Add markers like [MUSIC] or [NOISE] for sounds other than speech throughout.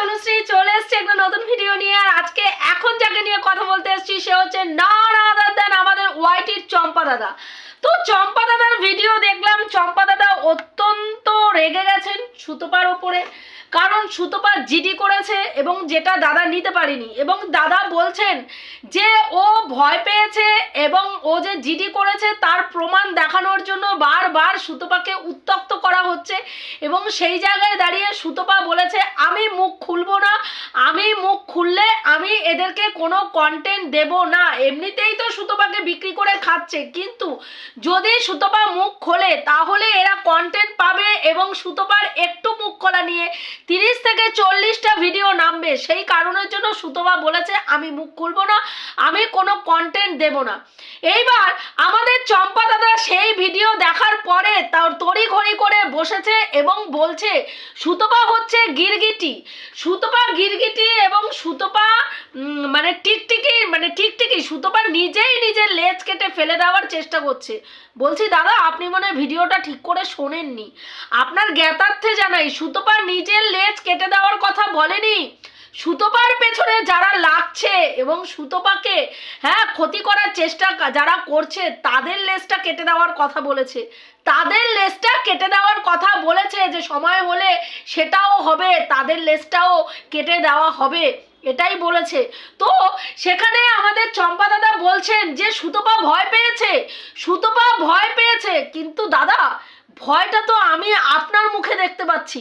তনুশ্রী চলে এসছে একটা নতুন ভিডিও নিয়ে। আর আজকে এখন যাকে নিয়ে কথা বলতে এসেছি, সে হচ্ছে না দেন আমাদের ওয়াইটির চম্পা দাদা। তো চম্পা দাদার ভিডিও দেখলাম। চম্পা দাদা অত্যন্ত রেগে গেছেন সুতোপার ওপরে। কারণ সুতোপা জিডি করেছে এবং যেটা দাদা নিতে পারেনি এবং দাদা বলছেন যে ও ভয় পেয়েছে এবং ও যে জিডি করেছে তার প্রমাণ দেখানোর জন্য বারবার সুতপাকে উত্তক্ত করা হচ্ছে এবং সেই জায়গায় দাঁড়িয়ে সুতোপা বলেছে, আমি মুখ খুলবো না, আমি মুখ খুললে আমি এদেরকে কোনো কন্টেন্ট দেব না। এমনিতেই তো সুতোপাকে বিক্রি করে খাচ্ছে। কিন্তু যদি সুতোপা মুখ খোলে, তাহলে এরা কন্টেন্ট পাবে এবং সুতোপার একটু মুখ খোলা নিয়ে তিরিশ থেকে চল্লিশটা ভিডিও নামবে। সেই কারণের জন্য সুতোপা বলেছে, আমি মুখ খুলবো না, আমি কোনো কন্টেন্ট দেব না। এইবার আমাদের চম্পা দাদা সেই ভিডিও দেখার পরে তার তড়ি তড়িঘড়ি করে বসেছে এবং বলছে, সুতপা হচ্ছে গিরগিটি। সুতপা গিরগিটি এবং সুতপা মানে টিকটিকি মানে টিকটিকি সুতপা নিজেই নিজের লেজ কেটে ফেলে দেওয়ার চেষ্টা করছে। বলছি, দাদা, আপনি মনে ভিডিওটা ঠিক করে শোনেননি। আপনার জ্ঞাতার্থে জানাই সুতপা নিজের লেজ কেটে দেওয়ার কথা বলেনি। সুতোপার পেছনে যারা লাগছে এবং সুতোপাকে হ্যাঁ ক্ষতি করার চেষ্টা যারা করছে, তাদের লেজটা কেটে দেওয়ার কথা বলেছে। তাদের লেজটা কেটে দেওয়ার কথা বলেছে যে, সময় হলে সেটাও হবে, তাদের লেজটাও কেটে দেওয়া হবে। এটাই বলেছে। তো সেখানে আমাদের চম্পা দাদা বলছেন যে, সুতপা ভয় পেয়েছে, সুতপা ভয় পেয়েছে। কিন্তু দাদা, ভয়টা তো আমি আপনার মুখে দেখতে পাচ্ছি।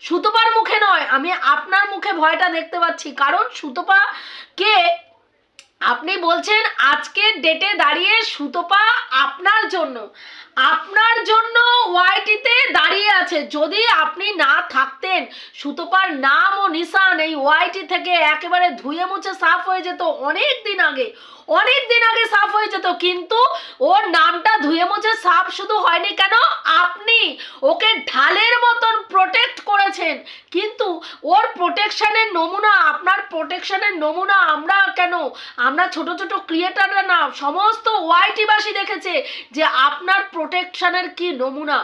সুতপার মুখে নয়, আমি আপনার মুখে ভয়টা দেখতে পাচ্ছি। কারণ সুতপা কে আপনি বলছেন আজকের ডেটে দাঁড়িয়ে সুতপা আপনার জন্য। আপনার জন্য ওয়াইটিতে দাঁড়িয়ে আছে। যদি আপনি না থাকতেন সুতপার নাম ও নিশান এই ওয়াইটি থেকে একেবারে ধুয়ে মুছে সাফ হয়ে যেত অনেক দিন আগে। অনেক দিন আগে সাফ হয়ে যেত, কিন্তু ওর নামটা ধুয়ে মুছে সাফ শুধু হয়নি কেন? আপনি ওকে ঢালের মতন প্রোটেক্ট করেছেন। কিন্তু ওর প্রোটেকশনের নমুনা, আপনার প্রোটেকশনের নমুনা, আমরা কেন? আমরা ছোট ছোট ক্রিয়েটাররা না, সমস্ত ওয়াইটিবাসী দেখেছে যে আপনার প্রোটেকশনের কি নমুনা।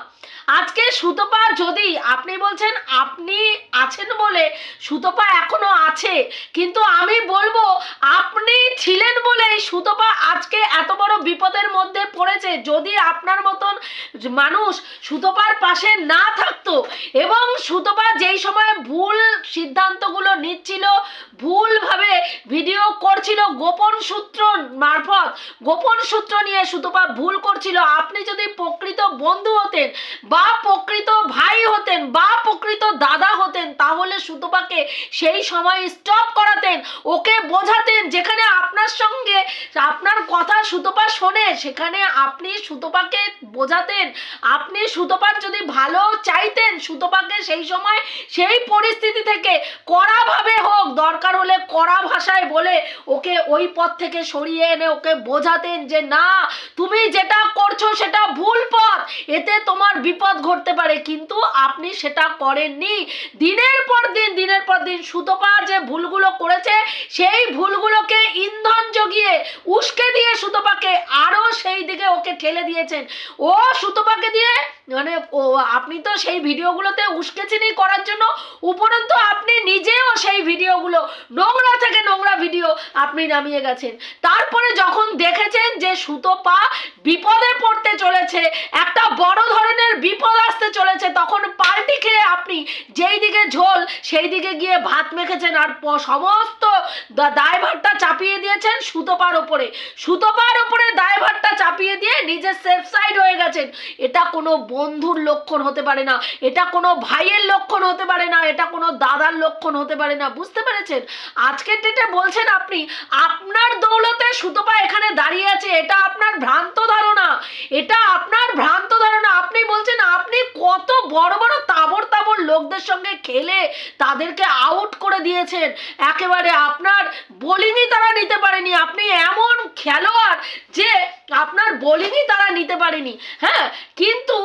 আজকে সুতপা যদি আপনি বলছেন, আপনি আছেন বলে সুতপা এখনও আছে, কিন্তু আমি বলব আপনি ছিলেন বলেই সুতপা আজকে এত বড় বিপদের মধ্যে পড়েছে। যদি আপনার মতন মানুষ সুতপার পাশে না থাকতো এবং সুতপা যেই সময় ভুল সিদ্ধান্তগুলো নিচ্ছিল, ভুলভাবে ভিডিও করছিল গোপন সূত্র মারফত। গোপন সূত্র নিয়ে সুতপা ভুল করছিল। আপনি যদি প্রকৃত বন্ধু হতেন বা প্রকৃত ভাই হতেন বা প্রকৃত দাদা হতেন, তাহলে সুতপাকে সেই সময় স্টপ করাতেন, ওকে বোঝাতেন, যেখানে আপনার সঙ্গে আপনার কথা সুতপা শোনে, সেখানে আপনি সুতপাকে বোঝাতেন। আপনি সুতপার যদি ভালো চাইতেন, সুতপাকে সেই সময় সেই পরিস্থিতি থেকে কড়াভাবে হোক, দরকার হলে কড়া ভাষায় বলে ওকে ওই পথ থেকে সরিয়ে এনে ওকে বোঝাতেন যে, না, তুমি যেটা করছ সেটা ভুল পথ। এতে তোমার বিপদ ঘটতে পারে, কিন্তু আপনি সেটা করেননি। দিনের পর দিন, দিনের পর দিন সুতপা যে ভুলগুলো করেছে, সেই ভুলগুলোকে ইন্ধন জগিয়ে, উস্কে দিয়ে সুতপাকে আরও সেই দিকে ওকে ঠেলে দিয়েছেন। ও সুতপাকে দিয়ে মানে আপনি তো সেই ভিডিওগুলোতে উস্কেচিনি করার জন্য উপরন্তু আপনি নিজেও সেই ভিডিওগুলো, নোংরা থেকে নোংরা ভিডিও আপনি নামিয়ে গেছেন। তারপরে যখন দেখেছেন যে সুতপা বিপদে পড়তে চলেছে, একটা বড় ধরনের বিপদ আসতে চলেছে, তখন পাল্টি খেয়ে আপনি যেই দিকে ঝোল, সেই দিকে গিয়ে ভাত মেখেছেন আর সমস্ত দায়ভারটা চাপিয়ে দিয়েছেন সুতপার ওপরে। সুতপার ওপরে দায়ভারটা চাপিয়ে দিয়ে নিজের সেফ সাইড হয়ে গেছেন। এটা কোনো বন্ধুর লক্ষণ হতে পারে না, এটা কোনো ভাইয়ের লক্ষণ হতে পারে না, এটা কোনো দাদার লক্ষণ হতে পারে না। বুঝতে পেরেছেন? আজকের ডেটে বলছেন আপনি, আপনার দৌলতে সুতপা এখানে দাঁড়িয়ে আছে, এটা আপনার ভ্রান্ত ধারণা। এটা আপনার ভ্রান্ত ধারণা। আপনি বলছেন, আপনি কত বড় বড় লোকদের সঙ্গে খেলে তাদেরকে আউট করে দিয়েছেন। একেবারে আপনার বোলিংই তারা নিতে পারেনি। আপনি এমন খেলোয়াড় যে আপনার বোলিংই তারা নিতে পারেনি। হ্যাঁ কিন্তু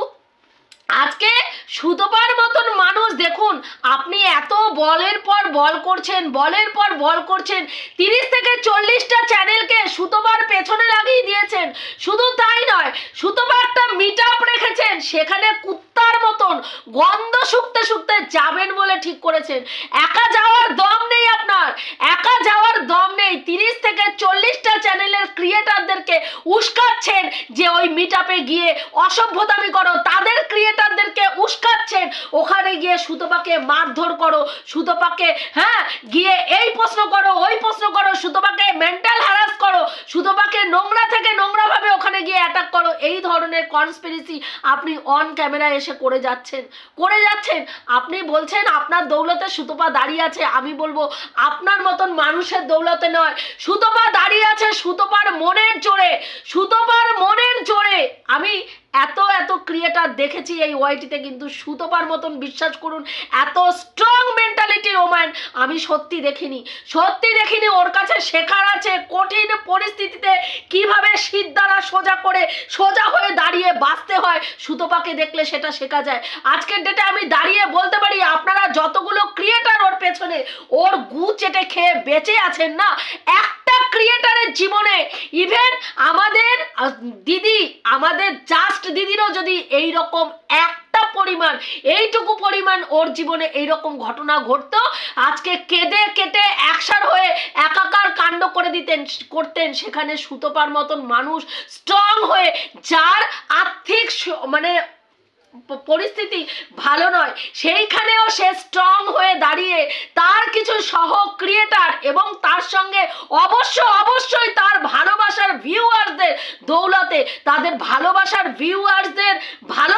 আজকে সুতোপার মতন মানুষ, দেখুন, আপনি এত বলের পর বল করছেন, বলের পর বল করছেন, তিরিশ থেকে চল্লিশটা চ্যানেলকে সুতোপার পেছনে লাগিয়ে দিয়েছেন। শুধু তাই নয় সুতোপা একটা আপ রেখেছেন, সেখানে কুত্তার মতন গন্ধ শুকতে শুকতে যাবেন বলে ঠিক করেছেন। একা যাওয়ার দম নেই আপনার, একা যাওয়ার দম নেই। তিরিশ থেকে চল্লিশটা চ্যানেলের ক্রিয়েটারদেরকে উস্কাচ্ছেন যে ওই মিট গিয়ে অসভ্যতামি করো, তাদের ক্রিয়েটারদেরকে উস্কাচ্ছেন। ওখানে গিয়ে সুতোপাকে মারধর করো, সুতোপাকে হ্যাঁ গিয়ে এই প্রশ্ন করো, ওই প্রশ্ন করো, সুতোপাকে মেন্টাল হ্যারাস করো, সুতোপাকে নোংরা থেকে নোংরাভাবে ওখানে গিয়ে অ্যাটাক করো। এই ধরনের কনস্পিরেসি আপনি অন ক্যামেরা এসে করে যাচ্ছেন। করে যাচ্ছেন। আপনি বলছেন, আপনার দৌলতে সুতোপা দাঁড়িয়ে আছে। আমি বলব, আপনার মতন মানুষের দৌলতে নয়। সুতোপা দাঁড়িয়ে আছে সুতোপার মনের জোরে, সুতোপার মনের জোরে। আমি এত এত ক্রিয়েটার দেখেছি এই ওয়াইটিতে, কিন্তু সুতোপার মতন বিশ্বাস করুন, এত স্ট্রং মেন্টালিটির ওম্যান আমি সত্যি দেখিনি। সত্যি দেখিনি, ওর কাছে শেখার আছে কঠিন পরিস্থিতিতে কীভাবে শীত দ্বারা সোজা করে সোজা হয়ে দাঁড়িয়ে বাঁচতে হয়। সুতোপাকে দেখলে সেটা শেখা যায়। আজকের ডেটে আমি দাঁড়িয়ে বলতে পারি, আপনারা যতগুলো ক্রিয়েটার ওর পেছনে, ওর গু চেটে খেয়ে বেঁচে আছেন না, একটা ক্রিয়েটারের জীবনে ইভেন আমাদের দিদি, আমাদের জাস্ট দিদিরও যদি এই রকম একটা পরিমাণ, এইটুকু পরিমাণ ওর জীবনে এই রকম ঘটনা ঘটতো, আজকে কেঁদে কেটে একসার হয়ে একাকার কাণ্ড করে দিতেন, করতেন, সেখানে সুতোপার মতন মানুষ স্ট্রং হয়ে, যার আর্থিক মানে পরিস্থিতি ভালো নয়। সেইখানেও সে স্ট্রং হয়ে দাঁড়িয়ে তার কিছু সহ ক্রিয়েটার এবং তার সঙ্গে অবশ্য অবশ্যই তার ভালোবাসার ভিউয়ার্সদের দৌলতে, তাদের ভালোবাসার ভিউয়ার্সদের আজকে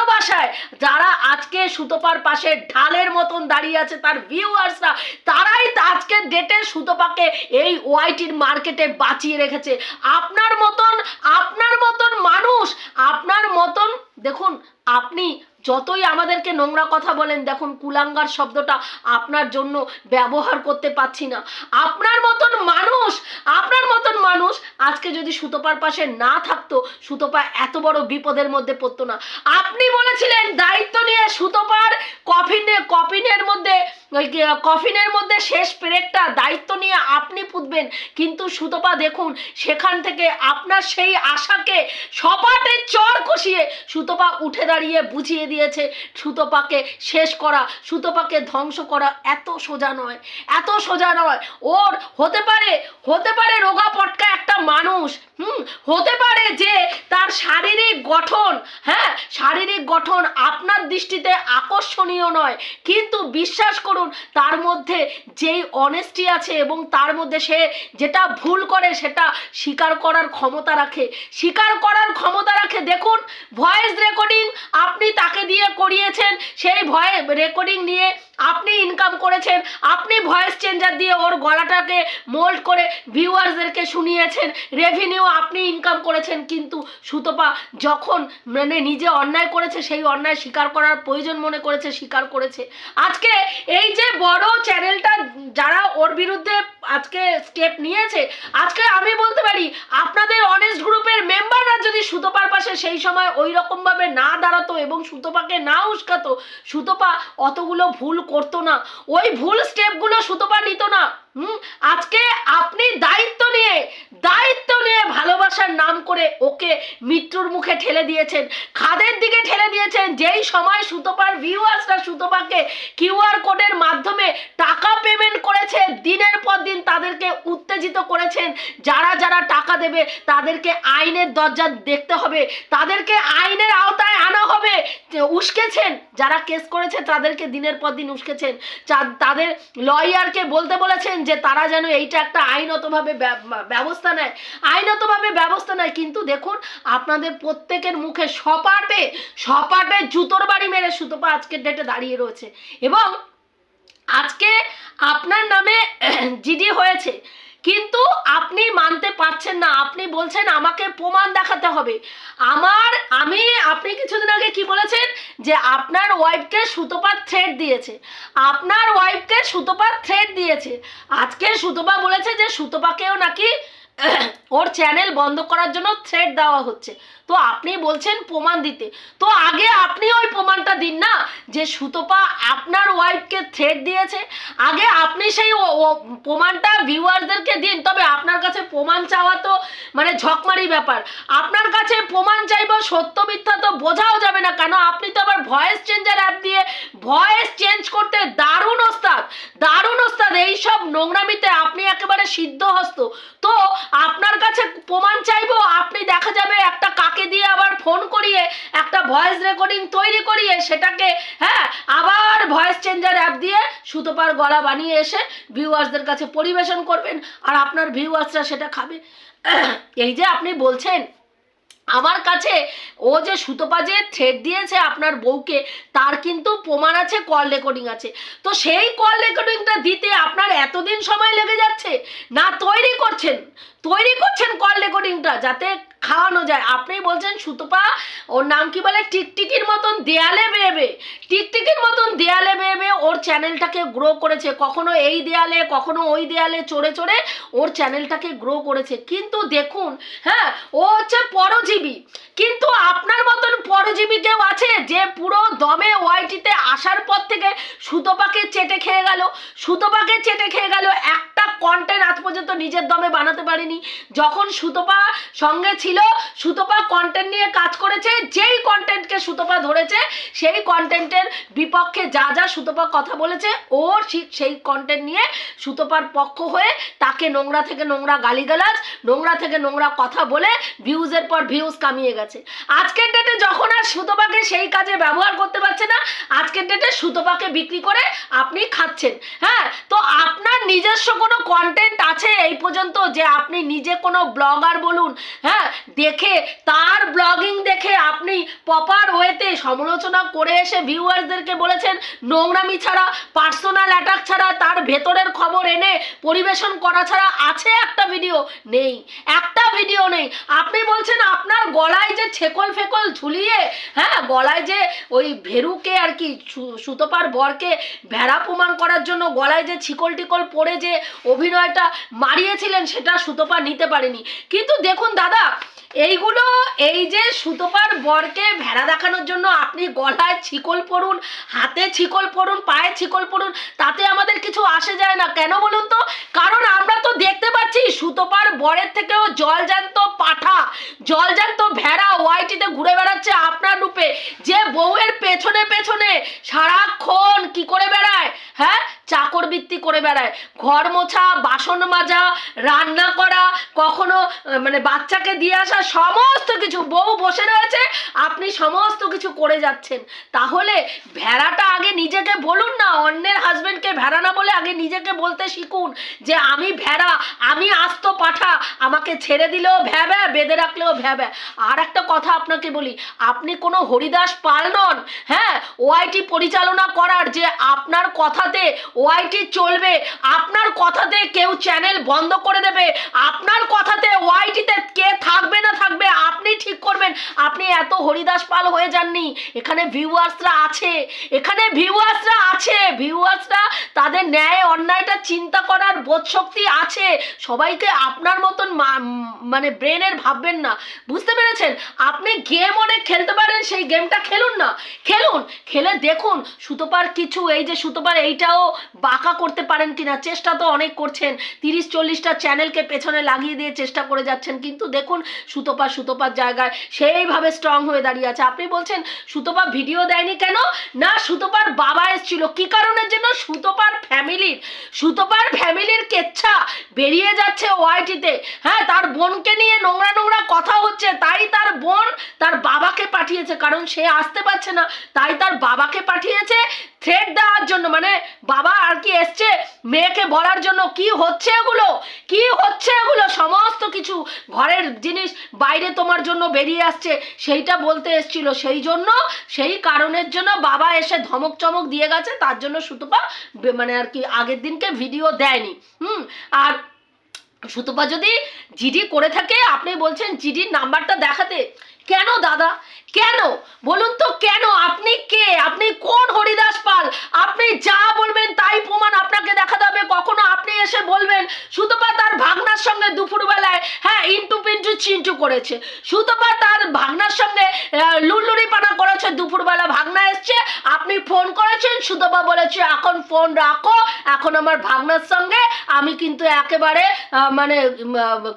সুতোপার পাশে ঢালের মতন দাঁড়িয়ে আছে তার ভিউয়ার্সরা তারাই আজকে আজকের ডেটে সুতোপাকে এই ওয়াইটির মার্কেটে বাঁচিয়ে রেখেছে। আপনার মতন আপনার মতন মানুষ, আপনার মতন, দেখুন, আপনি যতই আমাদেরকে নোংরা কথা বলেন, দেখুন কুলাঙ্গার শব্দটা আপনার জন্য ব্যবহার করতে পারছি না। আপনার মতন মানুষ, আপনার মতন মানুষ আজকে যদি সুতোপার পাশে না থাকতো, সুতোপা এত বড় বিপদের মধ্যে পড়তো না। আপনি বলেছিলেন দায়িত্ব নিয়ে সুতোপার কফিনে কফিনের মধ্যে কফিনের মধ্যে শেষ পেরেকটা দায়িত্ব নিয়ে আপনি পুঁতবেন। কিন্তু সুতোপা, দেখুন, সেখান থেকে আপনার সেই আশাকে সপাটে চর কষিয়ে সুতোপা উঠে দাঁড়িয়ে বুঝিয়ে দিয়েছে সুতোপাকে শেষ করা। সুতোপাকে ধ্বংস করা এত সোজা নয়, এত সোজা নয়। ওর হতে পারে হতে পারে রোগা পটকা একটা মানুষ, হুম? হতে পারে যে তার শারীরিক গঠন হ্যাঁ? শারীরিক গঠন আপনার দৃষ্টিতে আকর্ষণীয় নয়। কিন্তু বিশ্বাস করুন তার মধ্যে যেই অনেস্টি আছে এবং তার মধ্যে সে যেটা ভুল করে সেটা স্বীকার করার ক্ষমতা রাখে। স্বীকার করার ক্ষমতা রাখে, দেখুন ভয়েস রেকর্ডিং আপনি তাকে দিয়ে করিয়েছেন, সেই ভয়ে রেকর্ডিং নিয়ে আপনি ইনকাম করেছেন, আপনি ভয়েস চেঞ্জার দিয়ে ওর গলাটাকে মোল্ড করে ভিউয়ার্সদেরকে শুনিয়েছেন রেভিনিউ আপনি ইনকাম করেছেন, কিন্তু সুতপা যখন মানে নিজে অন্যায় করেছে, সেই অন্যায় স্বীকার করার প্রয়োজন মনে করেছে, স্বীকার করেছে। আজকে এই যে বড় চ্যানেলটা যারা ওর বিরুদ্ধে আজকে স্টেপ নিয়েছে, আজকে আমি বলতে পারি, আপনাদের অনেস্ট গ্রুপের মেম্বাররা যদি সুতোপার পাশে সেই সময় ওই রকমভাবে না দাঁড়াতো এবং সুতোপাকে না উস্কাতো, সুতোপা অতগুলো ভুল করতো না। ওই ভুল স্টেপগুলো সুতোপা নিত না। হুম, আজকে আপনি দায়িত্ব নিয়ে দায়িত্ব নিয়ে ভালোবাসার নাম করে ওকে মৃত্যুর মুখে ঠেলে দিয়েছেন। খাদের দিকে ঠেলে দিয়েছেন। যেই সময় সুতপার ভিউয়ার্সরা সুতপাকে কিউআর কোডের মাধ্যমে টাকা পেমেন্ট করেছে, দিনের পর দিন তাদেরকে উত্তেজিত করেছেন। যারা যারা টাকা দেবে, তাদেরকে আইনের দরজা দেখতে হবে। তাদেরকে আইনের আওতায় আনা হবে। উস্কেছেন, যারা কেস করেছে, তাদেরকে দিনের পর দিন উস্কেছেন। তাদের লয়ারকে বলতে বলেছেন যে তারা যেন এইটা একটা আইনতভাবে ব্যব- ব্যবস্থা নেয়। আইনতভাবে ব্যবস্থা নেয়, কিন্তু দেখুন, আপনাদের প্রত্যেকের মুখে সপাটে সপাটে জুতোর বাড়ি মেরে সুতপা আজকের ডেটে দাঁড়িয়ে রয়েছে। এবং আজকে আপনার নামে [CLEARS THROAT] জিডি হয়েছে। কিন্তু আপনি মানতে পারছেন না। আপনি বলছেন আমাকে প্রমাণ দেখাতে হবে। আমার, আমি, আপনি কিছুদিন আগে কি বলেছেন যে আপনার ওয়াইফকে সুতোপার থ্রেড দিয়েছে। আপনার ওয়াইফকে সুতোপার থ্রেড দিয়েছে। আজকে সুতোপা বলেছে যে সুতোপাকেও নাকি ওর চ্যানেল বন্ধ করার জন্য থ্রেড দেওয়া হচ্ছে। তো আপনি বলছেন প্রমাণ দিতে। তো আগে আপনি ওই প্রমাণটা দিন না, যে সুতপা আপনার ওয়াইফকে থ্রেড দিয়েছে। আগে আপনি সেই প্রমাণটা ভিউয়ারদেরকে দিন, তবে আপনার কাছে প্রমাণ চাওয়া তো মানে ঝকমারি ব্যাপার। আপনার কাছে প্রমাণ চাইব সত্য মিথ্যা তো বোঝাও যাবে না কেন? আপনি তো আবার ভয়েস চেঞ্জার অ্যাপ দিয়ে ভয়েস চেঞ্জ করতে দারুণ ওস্তাদ, দারুণ ওস্তাদ এইসব নোংরামিতে আপনি একেবারে সিদ্ধহস্ত তো আপনার কাছে প্রমাণ চাইব, আপনি দেখা যাবে একটা কাকে দিয়ে আবার ফোন করিয়ে, একটা ভয়েস রেকর্ডিং তৈরি করিয়ে সেটাকে হ্যাঁ আবার ভয়েস চেঞ্জার অ্যাপ দিয়ে সুতোপার গলা বানিয়ে এসে ভিউয়ার্সদের কাছে পরিবেশন করবেন, আর আপনার ভিউয়ার্সরা সেটা খাবে। এই যে আপনি বলছেন আমার কাছে ও যে সুতো যে থ্রেড দিয়েছে আপনার বউকে, তার কিন্তু প্রমাণ আছে কল রেকর্ডিং আছে। তো সেই কল রেকর্ডিংটা দিতে আপনার এতদিন সময় লেগে যাচ্ছে? না তৈরি করছেন? তৈরি করছেন কল রেকর্ডিংটা যাতে খাওয়ানো যায়। আপনি বলছেন, সুতপা, ওর নাম কি বলে? টিকটিকির মতন দেয়ালে বেয়েবে টিকটিকির মতন দেয়ালে বেয়েবে ওর চ্যানেলটাকে গ্রো করেছে। কখনো এই দেয়ালে, কখনো ওই দেয়ালে, চড়ে চড়ে ওর চ্যানেলটাকে গ্রো করেছে। কিন্তু দেখুন হ্যাঁ ও হচ্ছে পরজীবী। কিন্তু আপনার মতন পরজীবী কেউ আছে যে পুরো দমে ওয়াইটিতে আসার পর থেকে সুতপাকে চেটে খেয়ে গেল। সুতপাকে চেটে খেয়ে গেল। একটা কন্টেন্ট আজ পর্যন্ত নিজের দমে বানাতে পারেনি। যখন সুতপা সঙ্গে ছিল সুতপা কন্টেন্ট নিয়ে কাজ করেছে যেই কন্টেন্টকে সুতপা ধরেছে, সেই কন্টেন্টের বিপক্ষে যা যা সুতপা কথা বলেছে ও সেই কন্টেন্ট নিয়ে সুতপার পক্ষ হয়ে তাকে নোংরা থেকে নোংরা গালিগালাজ, নোংরা থেকে নোংরা কথা বলে ভিউজের পর ভিউজ কামিয়ে গেছে। আজকের ডেটে যখন আর সুতপাকে সেই কাজে ব্যবহার করতে পারছে না, আজকের ডেটে সুতপাকে বিক্রি করে আপনি খাচ্ছেন। হ্যাঁ তো আপনার নিজস্ব কোনো কন্টেন্ট আছে এই পর্যন্ত যে আপনি নিজে কোনো ব্লগার বলুন হ্যাঁ দেখে, তার ব্লগিং দেখে আপনি প্রপার ওয়েতে সমালোচনা করে এসে ভিউয়ার্সদেরকে বলেছেন, নোংরামি ছাড়া পার্সোনাল অ্যাটাক ছাড়া তার ভেতরের খবর এনে পরিবেশন করা ছাড়া আছে একটা ভিডিও নেই। একটা ভিডিও নেই। আপনি বলছেন আপনার গলায় যে ছেকল ফেকল ঝুলিয়ে হ্যাঁ গলায় যে ওই ভেরুকে আর কি সুতপার বরকে ভেড়া প্রমাণ করার জন্য গলায় যে ছিকল টিকল পরে যে অভিনয়টা মারিয়েছিলেন, সেটা সুতপা নিতে পারেনি। কিন্তু দেখুন দাদা, এইগুলো, এই যে সুতপার বরকে ভেড়া দেখানোর জন্য আপনি গলায় ছিকল পড়ুন হাতে ছিকল পড়ুন পায়ে ছিকল পড়ুন তাতে আমাদের কিছু আসে যায় না। কেন বলুন তো? কারণ আমরা তো দেখতে পাচ্ছি সুতোপার বরের থেকেও জল জলজান্ত পাঠা জল জলজান্ত ভেড়া ওয়াইটিতে ঘুরে বেড়াচ্ছে আপনার রূপে। যে বউয়ের পেছনে পেছনে সারাক্ষণ কি করে বেড়ায়? হ্যাঁ? চাকর বৃত্তি করে বেড়ায়। ঘর মোছা, বাসন মাজা, রান্না করা, কখনো মানে বাচ্চাকে দিয়ে আসা সমস্ত কিছু। বউ বসে রয়েছে, আপনি সমস্ত কিছু করে যাচ্ছেন। তাহলে ভেড়াটা আগে নিজেকে বলুন না, অন্যের হাজবেন্ডকে ভেড়া না বলে আগে নিজেকে বলতে শিখুন যে আমি ভেড়া, আমি আস্ত পাঠা, আমাকে ছেড়ে দিলেও ভ্যাব্যা বেঁধে রাখলেও ভ্যাব্যা আর একটা কথা আপনাকে বলি, আপনি কোনো হরিদাস পাল নন হ্যাঁ? ওআইটি পরিচালনা করার যে আপনার কথাতে ওআইটি চলবে। আপনার কথাতে কেউ চ্যানেল বন্ধ করে দেবে। আপনার কথাতে ওআইটিতে কে থাকবে না থাকবে, আপনি ঠিক করবেন। আপনি এত হরিদাস পাল হয়ে যাননি। এখানে ভিউয়ার্সরা আছে। এখানে ভিউয়ার্সরা আছে। ভিউয়ার্সরা তাদের ন্যায় অন্যায়টা চিন্তা করার বোধশক্তি আছে। সবাইকে আপনার মতন মানে ব্রেনের ভাববেন না। বুঝতে পেরেছেন? আপনি গেম অনেক খেলতে পারেন, সেই গেমটা খেলুন না। খেলুন, খেলে দেখুন। সুতোপার কিছু, এই যে সুতোপার এইটাও বাঁকা করতে পারেন কিনা? চেষ্টা তো অনেক করছেন। তিরিশ, চল্লিশটা চ্যানেলকে পেছনে লাগিয়ে দিয়ে চেষ্টা করে যাচ্ছেন। কিন্তু দেখুন, সুতোপা, সুতোপার জায়গায় সেইভাবে স্ট্রং হয়ে দাঁড়িয়ে আছে। আপনি বলছেন, সুতোপা ভিডিও দেয়নি কেন? না, সুতোপার বাবা এসেছিল। কি কারণের জন্য? সুতোপার ফ্যামিলির সুতোপার ফ্যামিলির কেচ্ছা বেরিয়ে যাচ্ছে ওয়াইটিতে হ্যাঁ তার বোনকে নিয়ে নোংরা নোংরা কথা হচ্ছে। তাই তার বোন তার বাবাকে পাঠিয়েছে। কারণ সে আসতে পারছে না। তাই তার বাবাকে পাঠিয়েছে। থ্রেড দেওয়ার জন্য মানে বাবা আর কি এসছে, মেয়েকে বলার জন্য কি হচ্ছে এগুলো? কি হচ্ছে এগুলো? সমস্ত কিছু ঘরের জিনিস বাইরে তোমার জন্য বেরিয়ে আসছে, সেইটা বলতে এসছিল। সেই জন্য, সেই কারণের জন্য বাবা এসে ধমক চমক দিয়ে গেছে, তার জন্য সুতপা মানে আর কি আগের দিনকে ভিডিও দেয়নি। হুম, আর সুতপা যদি জিডি করে থাকে, আপনি বলছেন জিডির নাম্বারটা দেখাতে। কেন দাদা? কেন? বলুন তো কেন? আপনি কে? আপনি কোন হরিদাস পাল আপনি যা বলবেন তাই প্রমাণ আপনাকে দেখাতে হবে কখনো আপনি এসে বলবেন সুতপা তার ভাগনার সঙ্গে সঙ্গে দুপুরবেলায় হ্যাঁ ইন্টু পিন্টু চিন্টু করেছে। সুতপা তার ভাগনার সঙ্গে আহ, লুলুরি পানা করেছে। দুপুরবেলা ভাগনা এসছে। আপনি ফোন করেছেন সুতপা বলেছে এখন ফোন রাখো এখন আমার ভাগনার সঙ্গে আমি কিন্তু একেবারে মানে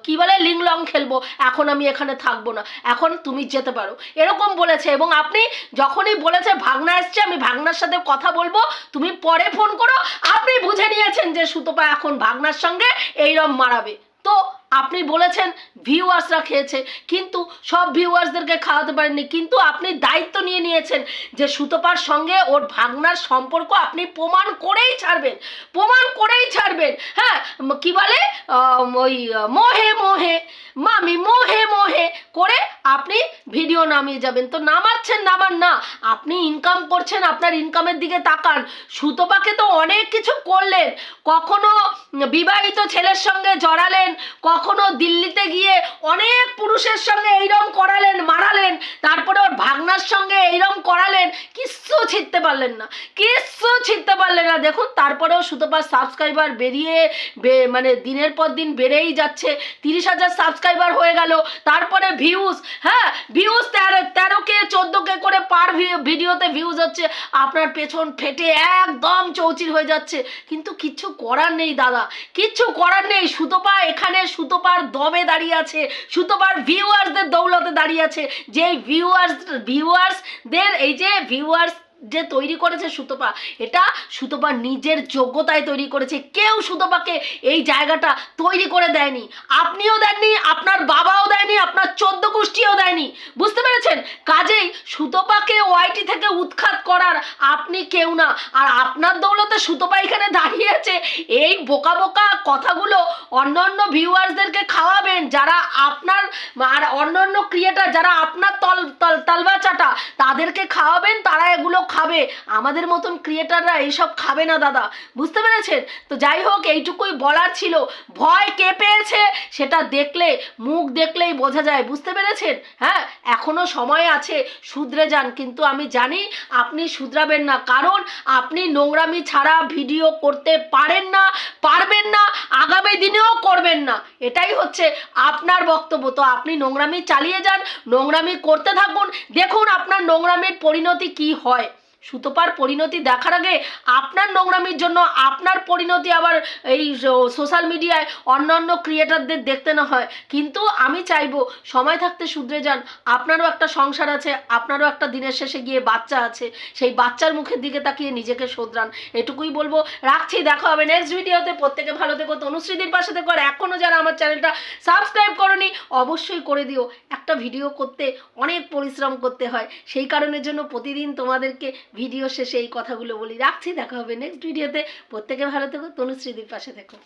কি বলে লিংলং খেলব। এখন আমি এখানে থাকব না। এখন তুমি যেতে পারো। এরকম বলেছে এবং আপনি যখনই বলেছে ভাগনা এসছে আমি ভাগনার সাথে কথা বলব তুমি পরে ফোন করো। আপনি বুঝে নিয়েছেন যে সুতপা এখন ভাগনার সঙ্গে এইরম মারাবে। তো আপনি বলেছেন ভিউয়ার্সরা খেয়েছে, কিন্তু সব ভিউয়ার্সদেরকে খাওয়াতে পারেননি। কিন্তু আপনি দায়িত্ব নিয়ে নিয়েছেন যে সুতপার সঙ্গে ওর ভাগনার সম্পর্ক আপনি প্রমাণ করেই ছাড়বেন, প্রমাণ করেই ছাড়বেন। হ্যাঁ কি বলে? ওই, মোহে মোহে, মামি, মোহে মোহে করে আপনি ভিডিও নামিয়ে যাবেন। তো নামাচ্ছেন নামান না, আপনি ইনকাম করছেন, আপনার ইনকামের দিকে তাকান। সুতপাকে তো অনেক কিছু করলেন। কখনো বিবাহিত ছেলের সঙ্গে জড়ালেন, কখনো দিল্লিতে গিয়ে অনেক পুরুষের সঙ্গে এইরম করালেন, মারালেন, তারপরে ওর ভাগনার সঙ্গে এইরম করালেন, কিচ্ছু ছিটতে পারলেন না, কিচ্ছু ছিটতে পারলেন না। দেখুন, তারপরেও সুতপার সাবস্ক্রাইবার বেরিয়ে মানে দিনের পর দিন বেড়েই যাচ্ছে, তিরিশ হাজার সাবস্ক্রাইবার হয়ে গেল, তারপরে ভিউজ হ্যাঁ ভিউজ তেরো তেরো কে চোদ্দ কে করে পার ভিডিওতে ভিউজ হচ্ছে, আপনার পেছন ফেটে একদম চৌচির হয়ে যাচ্ছে। কিন্তু কিচ্ছু করার নেই দাদা কিচ্ছু করার নেই। সুতপা এখানে সুতপার দমে দাঁড়িয়ে আছে। সুতপার ভিউয়ার্সদের দৌলতে দাঁড়িয়ে আছে। যে ভিউয়ার্স ভিউয়ার্সদের এই যে ভিউয়ার্স যে তৈরি করেছে সুতপা, এটা সুতপা নিজের যোগ্যতায় তৈরি করেছে। কেউ সুতপাকে এই জায়গাটা তৈরি করে দেয়নি। আপনিও দেননি, আপনার বাবাও দেয়নি, আপনার চোদ্দ গোষ্ঠীও দেয়নি। বুঝতে পেরেছেন? কাজেই সুতপাকে ওয়াইটি থেকে উৎখাত করার আপনি কেউ না। আর আপনার দৌলতে সুতপা এখানে দাঁড়িয়ে আছে। এই বোকা বোকা কথাগুলো অন্যান্য ভিউয়ার্সদেরকে খাওয়াবেন যারা আপনার আর অন্যান্য ক্রিয়েটার, যারা আপনার তল তল তালবা চাটা তাদেরকে খাওয়াবেন, তারা এগুলো খাবে? আমাদের মতন ক্রিয়েটাররা এইসব খাবে না, দাদা। বুঝতে পেরেছেন? তো যাই হোক, এইটুকুই বলার ছিল। ভয় কে পেয়েছে সেটা দেখলে, মুখ দেখলেই বোঝা যায়। বুঝতে পেরেছেন? হ্যাঁ এখনও সময় আছে। শুধরে যান। কিন্তু আমি জানি আপনি শুধরাবেন না। কারণ আপনি নোংরামি ছাড়া ভিডিও করতে পারেন না, পারবেন না, আগামী দিনেও করবেন না। এটাই হচ্ছে আপনার বক্তব্য। তো আপনি নোংরামি চালিয়ে যান, নোংরামি করতে থাকুন। দেখুন আপনার নোংরামির পরিণতি কি হয়। সুতপার পরিণতি দেখার আগে আপনার নোংরামির জন্য আপনার পরিণতি আবার এই সোশ্যাল মিডিয়ায় অন্যান্য ক্রিয়েটারদের দেখতে না হয়। কিন্তু আমি চাইব সময় থাকতে শুধরে যান, আপনারও একটা সংসার আছে, আপনারও একটা দিনের শেষে গিয়ে বাচ্চা আছে, সেই বাচ্চার মুখের দিকে তাকিয়ে নিজেকে শোধরান। এটুকুই বলব। রাখছি, দেখা হবে নেক্সট ভিডিওতে প্রত্যেকে ভালো থেকো, তনুশ্রীদির পাশে থেকো, আর এখনও যারা আমার চ্যানেলটা সাবস্ক্রাইব করনি, অবশ্যই করে দিও। একটা ভিডিও করতে অনেক পরিশ্রম করতে হয়। সেই কারণের জন্য প্রতিদিন তোমাদেরকে ভিডিও শেষে এই কথাগুলো বলি। রাখছি, দেখা হবে নেক্সট ভিডিওতে প্রত্যেকে ভালো থেকো তনুশ্রীদির পাশে থেকো।